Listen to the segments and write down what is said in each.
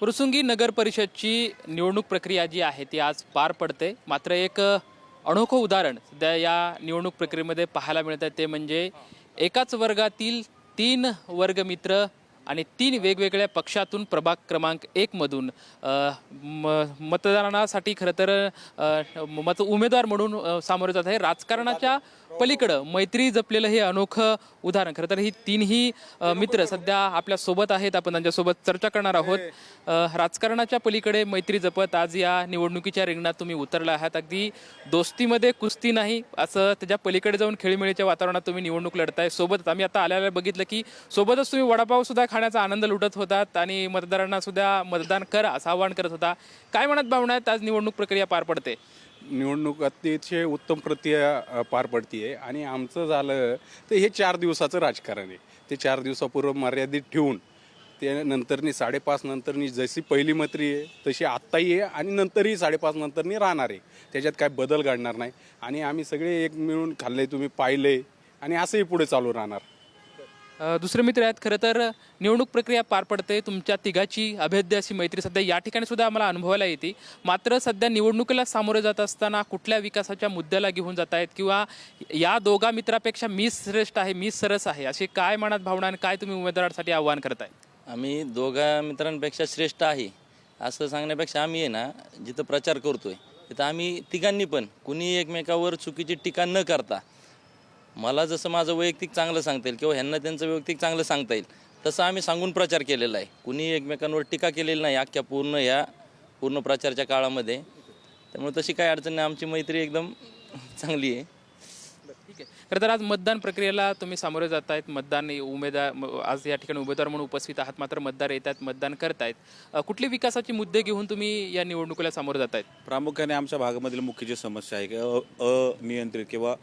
प्रसंगी नगर परिषदची निवडणूक प्रक्रिया जी आहे ती आज पार पडते. मात्र एक अनोखं उदाहरण सध्या या निवडणूक प्रक्रियेमध्ये पाहायला मिळत आहे. ते म्हणजे एकाच वर्गातील तीन वर्गमित्र आणि तीन वेगवेगळ्या पक्षातून प्रभाग क्रमांक एकमधून म मतदानासाठी खरं तर मत उमेदवार म्हणून सामोरे जात आहे. राजकारणाच्या पलीकडं मैत्री जपलेलं हे अनोखं उदाहरण. खरं तर ही तीनही मित्र सध्या आपल्यासोबत आहेत. आपण त्यांच्यासोबत चर्चा करणार आहोत. राजकारणाच्या पलीकडे मैत्री जपत आज या निवडणुकीच्या रिंगणात तुम्ही उतरला आहात. अगदी दोस्तीमध्ये कुस्ती नाही असं त्याच्या पलीकडे जाऊन खेळीमेळीच्या वातावरणात तुम्ही निवडणूक लढताय. सोबतच आम्ही आता आल्याला बघितलं की सोबतच तुम्ही वडापाव सुद्धा खाण्याचा आनंद लुटत होतात आणि मतदारांना सुद्धा मतदान करा असं आवाहन करत होता. काय म्हणत भावना आहेत? आज निवडणूक प्रक्रिया पार पडते. निवडणूक अतिशय उत्तम प्रक्रिया पार पार आहे आणि आमचं झालं तर हे चार दिवसाचं राजकारण आहे. ते चार दिवसापूर्व मर्यादित ठेवून ते नंतरनी साडेपाच नंतरनी जशी पहिली मैत्री आहे तशी आत्ताही आहे आणि नंतरही साडेपाच नंतरनी राहणार आहे. त्याच्यात काय बदल घडणार नाही. आणि आम्ही सगळे एक मिळून खाल्ले तुम्ही पाहिले आणि असंही पुढे चालू राहणार. दुसरे मित्र आहेत. खरं तर निवडणूक प्रक्रिया पार पडते. तुमच्या तिघाची अभेद्य अशी मैत्री सध्या या ठिकाणी सुद्धा आम्हाला अनुभवायला येते. मात्र सध्या निवडणुकीला सामोरे जात असताना कुठल्या विकासाच्या मुद्द्याला घेऊन जात आहेत किंवा या दोघा मित्रापेक्षा मी श्रेष्ठ आहे मी सरस आहे अशी काय मनात भावना आणि काय तुम्ही उमेदवारासाठी आव्हान करताय? आम्ही दोघा मित्रांपेक्षा श्रेष्ठ आहे असं सांगण्यापेक्षा आम्ही आहे ना जिथं प्रचार करतोय तिथं आम्ही तिघांनी पण कुणी एकमेकावर चुकीची टीका न करता मला जसं माझं वैयक्तिक चांगलं सांगता येईल किंवा ह्यांना त्यांचं वैयक्तिक चांगलं सांगता येईल तसं आम्ही सांगून प्रचार केलेला आहे. कुणी एकमेकांवर टीका केलेली नाही अख्ख्या पूर्ण ह्या पूर्ण प्रचारच्या काळामध्ये. त्यामुळे तशी काही अडचण नाही. आमची मैत्री एकदम चांगली आहे. खरं तर आज मतदान प्रक्रियेला तुम्ही सामोरे जात आहेत मतदान उमेदवार म- आज या ठिकाणी उमेदवार म्हणून उपस्थित आहात. मात्र मतदार येत आहेत मतदान करतायत. कुठले विकासाचे मुद्दे घेऊन तुम्ही या निवडणुकीला सामोरे जात आहेत प्रामुख्याने आमच्या भागामधील मुख्य जी समस्या आहे की अ- अनियंत्रित किंवा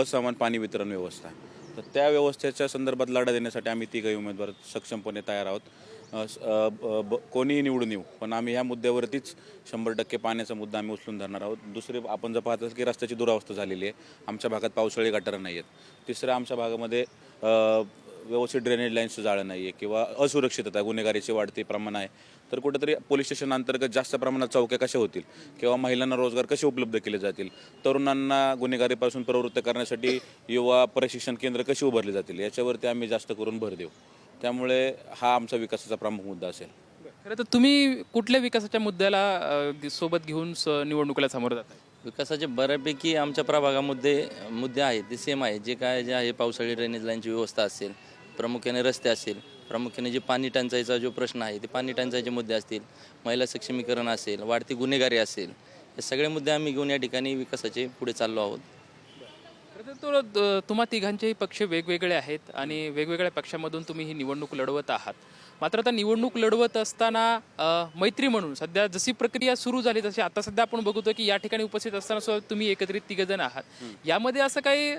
असमान पाणी वितरण व्यवस्था तर त्या व्यवस्थेच्या संदर्भात लढा देण्यासाठी आम्ही तिघही उमेदवार सक्षमपणे तयार आहोत. कोणीही निवडून येऊ. पण आम्ही ह्या मुद्द्यावरतीच शंभर टक्के पाण्याचा मुद्दा आम्ही उचलून धरणार आहोत. दुसरे आपण जर पाहत की रस्त्याची दुरावस्था झालेली आहे. आमच्या भागात पावसाळी गटारं नाही आहेत. तिसरं आमच्या भागामध्ये व्यवस्थित ड्रेनेज लाईन्सचं जाळं नाही आहे किंवा असुरक्षितता गुन्हेगारीचे वाढते प्रमाण आहे. तर कुठेतरी पोलीस स्टेशन अंतर्गत जास्त प्रमाणात चौक्या कशा होतील? किंवा महिलांना रोजगार कसे उपलब्ध केले जातील? तरुणांना गुन्हेगारीपासून प्रवृत्त करण्यासाठी युवा प्रशिक्षण केंद्र कशी उभारली जातील? याच्यावरती आम्ही जास्त करून भर देऊ. त्यामुळे हा आमचा विकासाचा प्रमुख मुद्दा असेल. खरं तर तुम्ही कुठल्या विकासाच्या मुद्द्याला अ, सोबत घेऊन स- निवडणुकीला सामोरे जात आहे? विकासाचे बऱ्यापैकी आमच्या प्रभागामध्ये मुद्दे आहेत ते सेम आहे जे काय जे आहे पावसाळी ड्रेनेज लाईनची व्यवस्था असेल प्रामुख्याने रस्ते असेल प्रामुख्याने जे पाणी टंचाईचा जो प्रश्न आहे ते पाणी टंचाईचे मुद्दे असतील महिला सक्षमीकरण असेल वाढती गुन्हेगारी असेल हे सगळे मुद्दे आम्ही घेऊन या ठिकाणी विकासाचे पुढे चाललो आहोत. तर तो तुम्हा तिघांचेही पक्ष वेगवेगळे आहेत आणि वेगवेगळ्या पक्षामधून तुम्ही ही निवडणूक लढवत आहात. मात्र आता निवडणूक लढवत असताना मैत्री म्हणून सध्या जशी प्रक्रिया सुरू झाली तशी आता सध्या आपण बघतोय की या ठिकाणी उपस्थित असताना सुद्धा तुम्ही एकत्रित तिघजण आहात. यामध्ये असं काही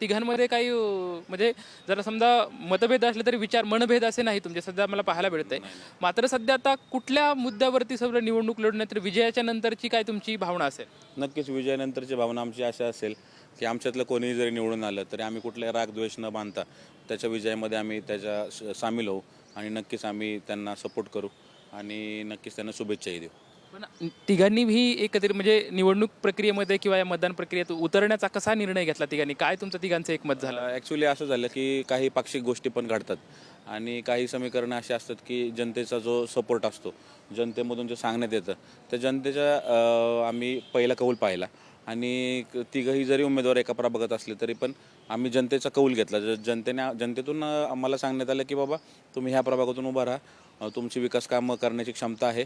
तिघांमध्ये काही म्हणजे जरा समजा मतभेद असले तरी विचार मनभेद असे नाही तुमचे सध्या मला पाहायला मिळतंय. मात्र सध्या आता कुठल्या मुद्द्यावरती सगळं निवडणूक लढण्यात तर विजयाच्या नंतरची काय तुमची भावना असेल? नक्कीच विजयानंतरची भावना आमची अशी असेल की आमच्यातलं कोणीही जरी निवडून आलं तरी आम्ही कुठलाही राग द्वेष न बांधता त्याच्या विजयामध्ये आम्ही त्याच्या सामील होऊ आणि नक्कीच आम्ही त्यांना सपोर्ट करू आणि नक्कीच त्यांना शुभेच्छाही देऊ. पण तिघांनी ही एकत्रित म्हणजे निवडणूक प्रक्रियेमध्ये किंवा या मतदान प्रक्रियेत उतरण्याचा कसा निर्णय घेतला तिघांनी? काय तुमचं तिघांचं एकमत झालं? ॲक्च्युली असं झालं की काही पाक्षिक गोष्टी पण घडतात आणि काही समीकरणं अशी असतात की जनतेचा जो सपोर्ट असतो जनतेमधून जे सांगण्यात येतं त्या जनतेच्या अं, आम्ही पहिला कौल पाहिला. आणि तिघंही जरी उमेदवार एका प्रभागात असले तरी पण आम्ही जनतेचा कौल घेतला. ज- जनतेने जनतेतून आम्हाला सांगण्यात आलं की बाबा तुम्ही ह्या प्रभागातून उभा राहा. तुमची विकास कामं करण्याची क्षमता आहे.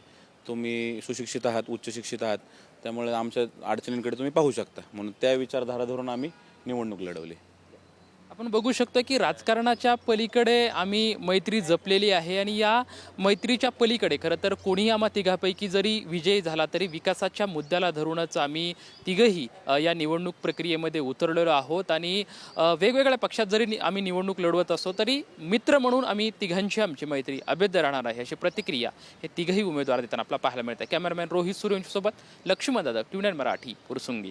तुम्ही सुशिक्षित आहात उच्च शिक्षित आहात. त्यामुळे आमच्या अडचणींकडे तुम्ही पाहू शकता. म्हणून त्या विचारधारा धरून आम्ही निवडणूक लढवली. आपण बघू शकतो की राजकारणाच्या पलीकडे आम्ही मैत्री जपलेली आहे आणि या मैत्रीच्या पलीकडे खरं तर कोणीही आम्हा तिघापैकी जरी विजयी झाला तरी विकासाच्या मुद्द्याला धरूनच आम्ही तिघही या निवडणूक प्रक्रियेमध्ये उतरलेलो आहोत आणि वेगवेगळ्या पक्षात जरी नि- आम्ही निवडणूक लढवत असो तरी मित्र म्हणून आम्ही तिघांची आमची मैत्री अभेद्य राहणार आहे अशी प्रतिक्रिया हे तिघही उमेदवार देताना आपल्याला पाहायला मिळते कॅमेरामॅन रोहित सूर्यवंशीसोबत लक्ष्मण दादा ट्युनर मराठी पुरसुंगी.